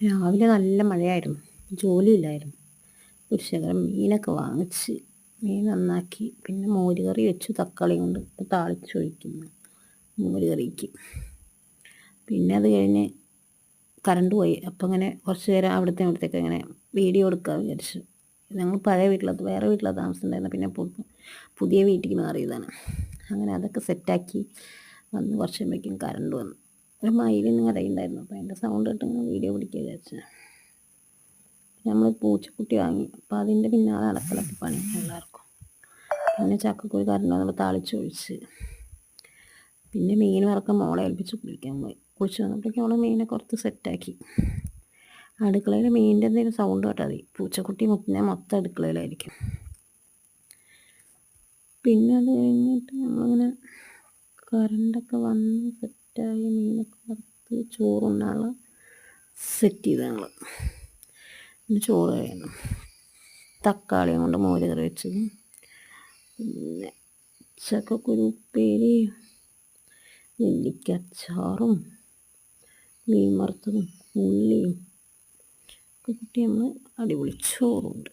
രാവിലെ നല്ല മഴയായിരുന്നു. ജോലിയില്ലായിരുന്നു. ഒരു മീനൊക്കെ വാങ്ങിച്ച് മീൻ നന്നാക്കി പിന്നെ മോരുകറി വെച്ചു തക്കാളി കൊണ്ട് താളിച്ച് ഒഴിക്കുന്നു. മോരുകറിക്ക്. പിന്നെ അത് കഴിഞ്ഞ് കറണ്ട് പോയി. അപ്പം അങ്ങനെ കുറച്ച് നേരം അവിടുത്തെ അവിടത്തേക്ക് ഇങ്ങനെ വീഡിയോ എടുക്കാൻ വിചാരിച്ചു. ഞങ്ങൾ പഴയ വീട്ടിലത് വേറെ വീട്ടിലാണ് താമസിച്ചിട്ടുണ്ടായിരുന്നത്. പിന്നെ പുതിയ വീട്ടിലേക്ക് മാറിയതാണ്. അങ്ങനെ അതൊക്കെ സെറ്റാക്കി വന്ന് കുറച്ച് കഴിയുമ്പോഴേക്കും കറണ്ട് വന്നു. ഒരു മയിലിന്ന് കരയുണ്ടായിരുന്നു അപ്പോൾ അതിന്റെ സൗണ്ട് കേട്ട് ഇങ്ങനെ വീഡിയോ പിടിക്കുക വിചാരിച്ചു. നമ്മൾ പൂച്ചക്കുട്ടി വാങ്ങി. അപ്പോൾ അതിന്റെ പിന്നാലെ അടക്കലൊക്കെ പണി എല്ലാവർക്കും. പിന്നെ ചക്കക്കുരു കാരണം നമ്മൾ താളിച്ചൊഴിച്ച് പിന്നെ മീൻ വറക്കാൻ മോളെ ഏൽപ്പിച്ച് കുളിക്കാൻ പോയി. കുളിച്ച് വന്നപ്പോഴേക്കും നമ്മൾ മീനെ കുറച്ച് സെറ്റാക്കി അടുക്കളയിൽ മീനിന്റെ എന്തെങ്കിലും സൗണ്ട് കേട്ടാൽ മതി. പൂച്ചക്കുട്ടി മുത്തിനെ മൊത്തം അടുക്കളയിലായിരിക്കും. പിന്നെ അത് കഴിഞ്ഞിട്ട് നമ്മളിങ്ങനെ കറണ്ടൊക്കെ വന്ന് സെറ്റായി മീനൊക്കെ വറുത്ത് ചോറുണ്ണാനുള്ള സെറ്റ് ചെയ്ത് ഞങ്ങൾ ചോറ് കഴിയണം തക്കാളിയും കൊണ്ട് മോര് കറി വെച്ചത്. പിന്നെ ചക്കക്കുരു ഉപ്പേരി നെല്ലിക്കച്ചാറും മീൻ വറുത്തതും ഉള്ളിയും ഒക്കെ കൂട്ടി നമ്മൾ അടിപൊളി ചോറുണ്ട്.